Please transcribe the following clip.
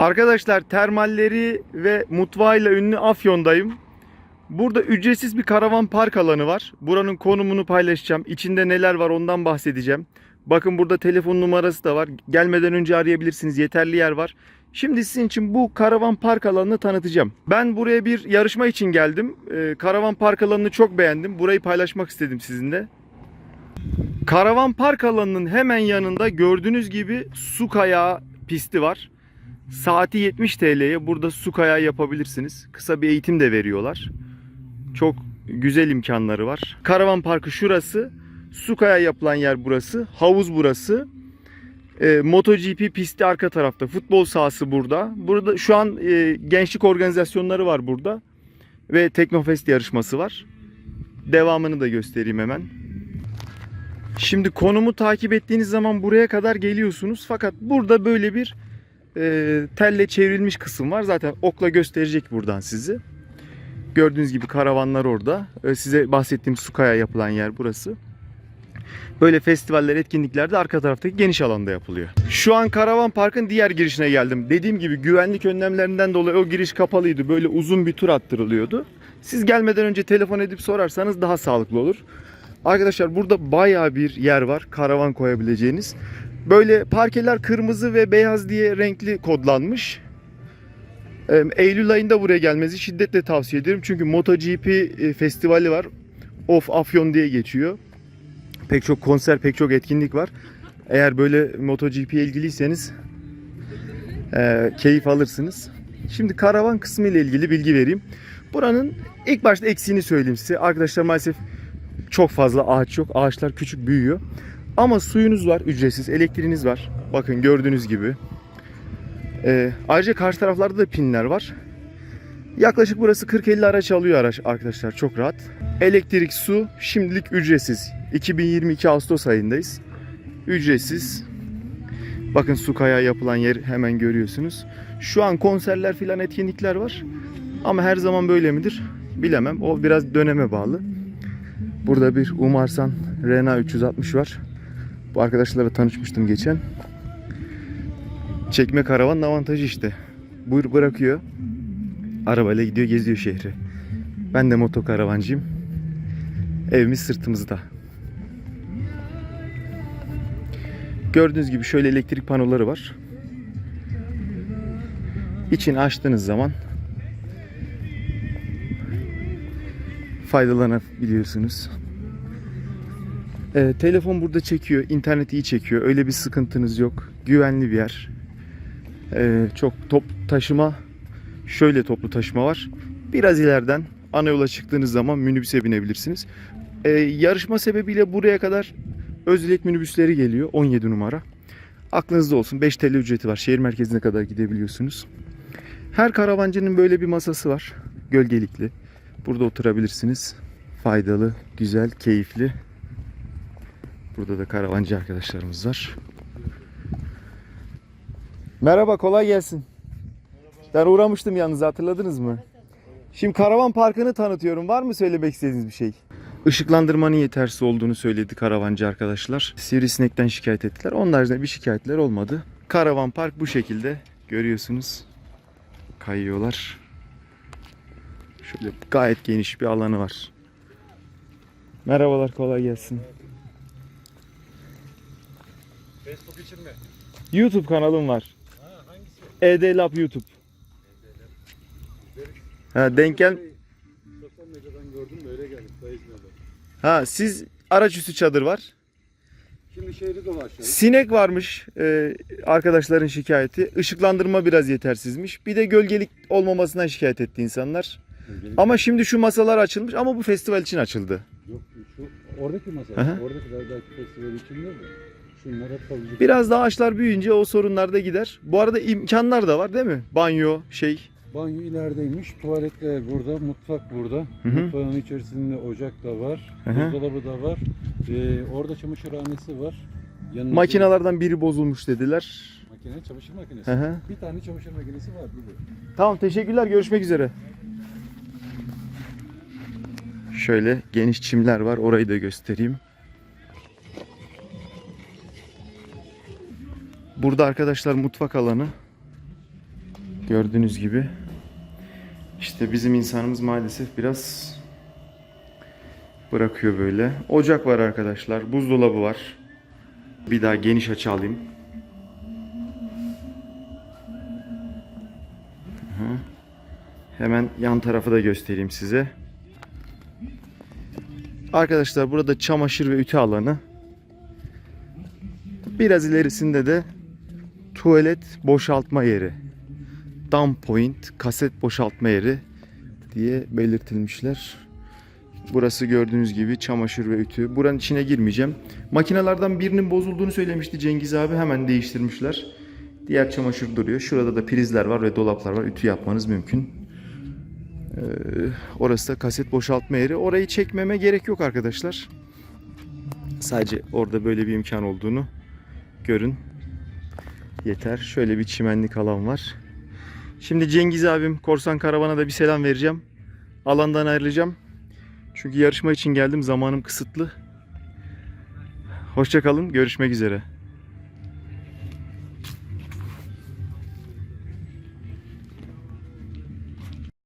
Arkadaşlar termalleri ve mutfağıyla ünlü Afyon'dayım. Burada ücretsiz bir karavan park alanı var. Buranın konumunu paylaşacağım. İçinde neler var ondan bahsedeceğim. Bakın burada telefon numarası da var. Gelmeden önce arayabilirsiniz. Yeterli yer var. Şimdi sizin için bu karavan park alanını tanıtacağım. Ben buraya bir yarışma için geldim. Ee, karavan park alanını çok beğendim. Burayı paylaşmak istedim sizinle. Karavan park alanının hemen yanında gördüğünüz gibi su kayağı pisti var. Saati 70 TL'ye burada su kayağı yapabilirsiniz. Kısa bir eğitim de veriyorlar. Çok güzel imkanları var. Karavan parkı şurası. Su kayağı yapılan yer burası. Havuz burası. E, MotoGP pisti arka tarafta. Futbol sahası burada. Burada şu an e, gençlik organizasyonları var burada. Ve Teknofest yarışması var. Devamını da göstereyim hemen. Şimdi konumu takip ettiğiniz zaman buraya kadar geliyorsunuz. Fakat burada böyle bir e, telle çevrilmiş kısım var. Zaten okla gösterecek buradan sizi. Gördüğünüz gibi karavanlar orada. E, size bahsettiğim Sukaya yapılan yer burası. Böyle festivaller, etkinlikler de arka taraftaki geniş alanda yapılıyor. Şu an Karavan Park'ın diğer girişine geldim. Dediğim gibi güvenlik önlemlerinden dolayı o giriş kapalıydı. Böyle uzun bir tur attırılıyordu. Siz gelmeden önce telefon edip sorarsanız daha sağlıklı olur. Arkadaşlar burada bayağı bir yer var karavan koyabileceğiniz. Böyle parkeler kırmızı ve beyaz diye renkli kodlanmış. Eylül ayında buraya gelmenizi şiddetle tavsiye ederim. Çünkü MotoGP e, festivali var. Of Afyon diye geçiyor. Pek çok konser, pek çok etkinlik var. Eğer böyle MotoGP'ye ilgiliyseniz e, keyif alırsınız. Şimdi karavan kısmı ile ilgili bilgi vereyim. Buranın ilk başta eksiğini söyleyeyim size. Arkadaşlar maalesef çok fazla ağaç yok. Ağaçlar küçük büyüyor. Ama suyunuz var ücretsiz. Elektriğiniz var. Bakın gördüğünüz gibi. Ee, ayrıca karşı taraflarda da pinler var. Yaklaşık burası 40-50 araç alıyor araç arkadaşlar. Çok rahat. Elektrik, su şimdilik ücretsiz. 2022 Ağustos ayındayız. Ücretsiz. Bakın su kayağı yapılan yer hemen görüyorsunuz. Şu an konserler filan etkinlikler var. Ama her zaman böyle midir? Bilemem. O biraz döneme bağlı. Burada bir Umarsan Rena 360 var. Bu arkadaşlarla tanışmıştım geçen. Çekme karavanın avantajı işte. Buyur bırakıyor. Arabayla gidiyor geziyor şehri. Ben de motokaravancıyım. Evimiz sırtımızda. Gördüğünüz gibi şöyle elektrik panoları var. İçini açtığınız zaman faydalanabiliyorsunuz. Ee, telefon burada çekiyor, internet iyi çekiyor. Öyle bir sıkıntınız yok. Güvenli bir yer. Ee, çok top taşıma, şöyle toplu taşıma var. Biraz ileriden ana yola çıktığınız zaman minibüse binebilirsiniz. Ee, yarışma sebebiyle buraya kadar Özdilek minibüsleri geliyor. 17 numara. Aklınızda olsun 5 TL ücreti var. Şehir merkezine kadar gidebiliyorsunuz. Her karavancının böyle bir masası var. Gölgelikli. Burada oturabilirsiniz. Faydalı, güzel, keyifli. Burada da karavancı arkadaşlarımız var. Merhaba, kolay gelsin. Ben uğramıştım yalnız hatırladınız mı? Şimdi karavan parkını tanıtıyorum. Var mı söylemek istediğiniz bir şey? Işıklandırmanın yetersiz olduğunu söyledi karavancı arkadaşlar. Sivrisinekten şikayet ettiler. Onun haricinde bir şikayetler olmadı. Karavan park bu şekilde. Görüyorsunuz. Kayıyorlar. Şöyle gayet geniş bir alanı var. Merhabalar kolay gelsin. Facebook için mi? YouTube kanalım var. Ha hangisi? ED Lab YouTube. Ha denk gel. Sosyal medyadan gördüm de öyle geldik. Ha siz araç üstü çadır var. Şimdi şehri dolaşıyoruz. Sinek varmış e, arkadaşların şikayeti. Işıklandırma biraz yetersizmiş. Bir de gölgelik olmamasından şikayet etti insanlar. Ama şimdi şu masalar açılmış ama bu festival için açıldı. Yok şu oradaki masa. Hı. Oradakiler belki festival için değil de. Şunlar hep. Biraz daha ağaçlar büyüyünce o sorunlar da gider. Bu arada imkanlar da var değil mi? Banyo, şey. Banyo ilerideymiş. Tuvaletler burada. Mutfak burada. Hı hı. Mutfağın içerisinde ocak da var. Hı hı. Buzdolabı da var. Ee, orada çamaşırhanesi var. Yanında Makinelerden biri bozulmuş dediler. Makine, çamaşır makinesi. Hı hı. Bir tane çamaşır makinesi var. De. Tamam teşekkürler. Görüşmek üzere. Şöyle geniş çimler var. Orayı da göstereyim. Burada arkadaşlar mutfak alanı. Gördüğünüz gibi. İşte bizim insanımız maalesef biraz bırakıyor böyle. Ocak var arkadaşlar. Buzdolabı var. Bir daha geniş açı alayım. Hemen yan tarafı da göstereyim size. Arkadaşlar burada çamaşır ve ütü alanı. Biraz ilerisinde de tuvalet boşaltma yeri. Dump point, kaset boşaltma yeri diye belirtilmişler. Burası gördüğünüz gibi çamaşır ve ütü. Buranın içine girmeyeceğim. Makinelerden birinin bozulduğunu söylemişti Cengiz abi. Hemen değiştirmişler. Diğer çamaşır duruyor. Şurada da prizler var ve dolaplar var. Ütü yapmanız mümkün. Ee, orası da kaset boşaltma yeri. Orayı çekmeme gerek yok arkadaşlar. Sadece orada böyle bir imkan olduğunu görün. Yeter. Şöyle bir çimenlik alan var. Şimdi Cengiz abim Korsan Karavan'a da bir selam vereceğim. Alandan ayrılacağım. Çünkü yarışma için geldim. Zamanım kısıtlı. Hoşçakalın. Görüşmek üzere.